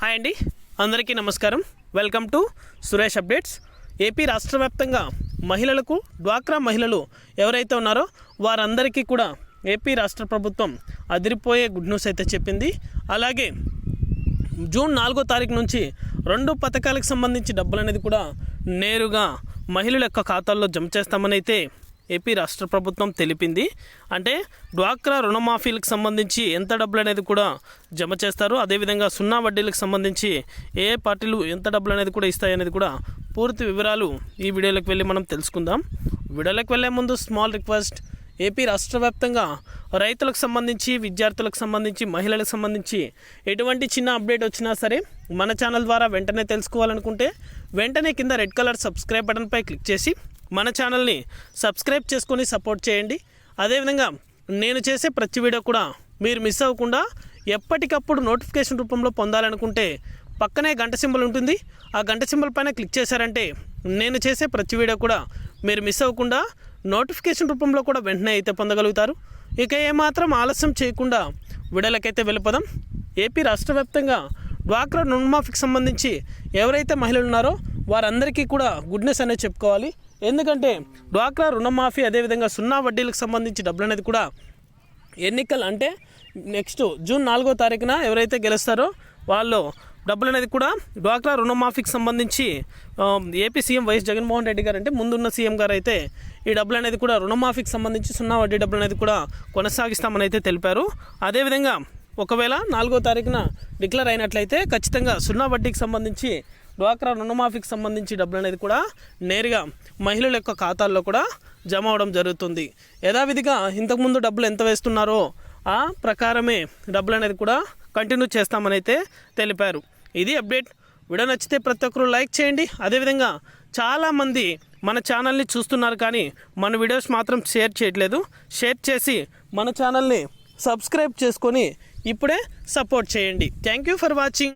Hi అండి. అందరికీ నమస్కారం. Welcome to Suresh updates. AP రాష్ట్ర వ్యాప్తంగా మహిళలకు డ్వాక్రా మహిళలు ఎవరైతే ఉన్నారో వారందరికీ కూడా ఏపీ రాష్ట్ర ప్రభుత్వం అదిరిపోయే గుడ్ న్యూస్ అయితే చెప్పింది. అలాగే జూన్ నాలుగో తారీఖు నుంచి రెండు పథకాలకు సంబంధించి డబ్బులు అనేది కూడా నేరుగా మహిళల యొక్క ఖాతాల్లో జమ చేస్తామని అయితే ఏపీ రాష్ట్ర ప్రభుత్వం తెలిపింది. అంటే డ్వాక్రా రుణమాఫీలకు సంబంధించి ఎంత డబ్బులు అనేది కూడా జమ చేస్తారు. అదేవిధంగా సున్నా వడ్డీలకు సంబంధించి ఏ పార్టీలు ఎంత డబ్బులు అనేది కూడా ఇస్తాయి అనేది కూడా పూర్తి వివరాలు ఈ వీడియోలోకి వెళ్ళి మనం తెలుసుకుందాం. వీడియోలోకి వెళ్ళే ముందు స్మాల్ రిక్వెస్ట్. ఏపీ రాష్ట్ర వ్యాప్తంగా రైతులకు సంబంధించి విద్యార్థులకు సంబంధించి మహిళలకు సంబంధించి ఎటువంటి చిన్న అప్డేట్ వచ్చినా సరే మన ఛానల్ ద్వారా వెంటనే తెలుసుకోవాలనుకుంటే వెంటనే కింద రెడ్ కలర్ సబ్స్క్రైబ్ బటన్పై క్లిక్ చేసి మన ఛానల్ని సబ్స్క్రైబ్ చేసుకొని సపోర్ట్ చేయండి. అదేవిధంగా నేను చేసే ప్రతి వీడియో కూడా మీరు మిస్ అవ్వకుండా ఎప్పటికప్పుడు నోటిఫికేషన్ రూపంలో పొందాలనుకుంటే పక్కనే గంట సింబల్ ఉంటుంది. ఆ గంట సింబల్ పైన క్లిక్ చేశారంటే నేను చేసే ప్రతి వీడియో కూడా మీరు మిస్ అవ్వకుండా నోటిఫికేషన్ రూపంలో కూడా వెంటనే అయితే పొందగలుగుతారు. ఇక ఏమాత్రం ఆలస్యం చేయకుండా విడలకైతే వెళ్ళిపోదాం. ఏపీ రాష్ట్ర వ్యాప్తంగా డ్వాక్రా రుణమాఫీకి సంబంధించి ఎవరైతే మహిళలు ఉన్నారో వారందరికీ కూడా గుడ్నెస్ అనేది చెప్పుకోవాలి. ఎందుకంటే డ్వాక్రా రుణమాఫీ అదేవిధంగా సున్నా వడ్డీలకు సంబంధించి డబ్బులు అనేది కూడా ఎన్నికలు అంటే నెక్స్ట్ జూన్ నాలుగో తారీఖున ఎవరైతే గెలుస్తారో వాళ్ళు డబ్బులు అనేది కూడా డ్వాక్రా రుణమాఫీకి సంబంధించి AP CM YS Jaganmohan Reddy గారు అంటే ముందున్న సీఎం గారు అయితే ఈ డబ్బులు అనేది కూడా రుణమాఫీకి సంబంధించి సున్నా వడ్డీ డబ్బులు అనేది కూడా కొనసాగిస్తామని అయితే తెలిపారు. అదేవిధంగా ఒకవేళ నాలుగో తారీఖున డిక్లేర్ అయినట్లయితే ఖచ్చితంగా సున్నా వడ్డీకి సంబంధించి డ్వాక్రా రుణమాఫీకి సంబంధించి డబ్బులు అనేది కూడా నేరుగా మహిళల యొక్క ఖాతాల్లో కూడా జమ అవడం జరుగుతుంది. యథావిధిగా ఇంతకుముందు డబ్బులు ఎంత వేస్తున్నారో ఆ ప్రకారమే డబ్బులు అనేది కూడా కంటిన్యూ చేస్తామని అయితే తెలిపారు. ఇది అప్డేట్. వీడియో నచ్చితే ప్రతి ఒక్కరు లైక్ చేయండి. అదేవిధంగా చాలామంది మన ఛానల్ని చూస్తున్నారు కానీ మన వీడియోస్ మాత్రం షేర్ చేయట్లేదు. షేర్ చేసి మన ఛానల్ని సబ్స్క్రైబ్ చేసుకొని ఇప్పుడే సపోర్ట్ చేయండి. Thank you for watching.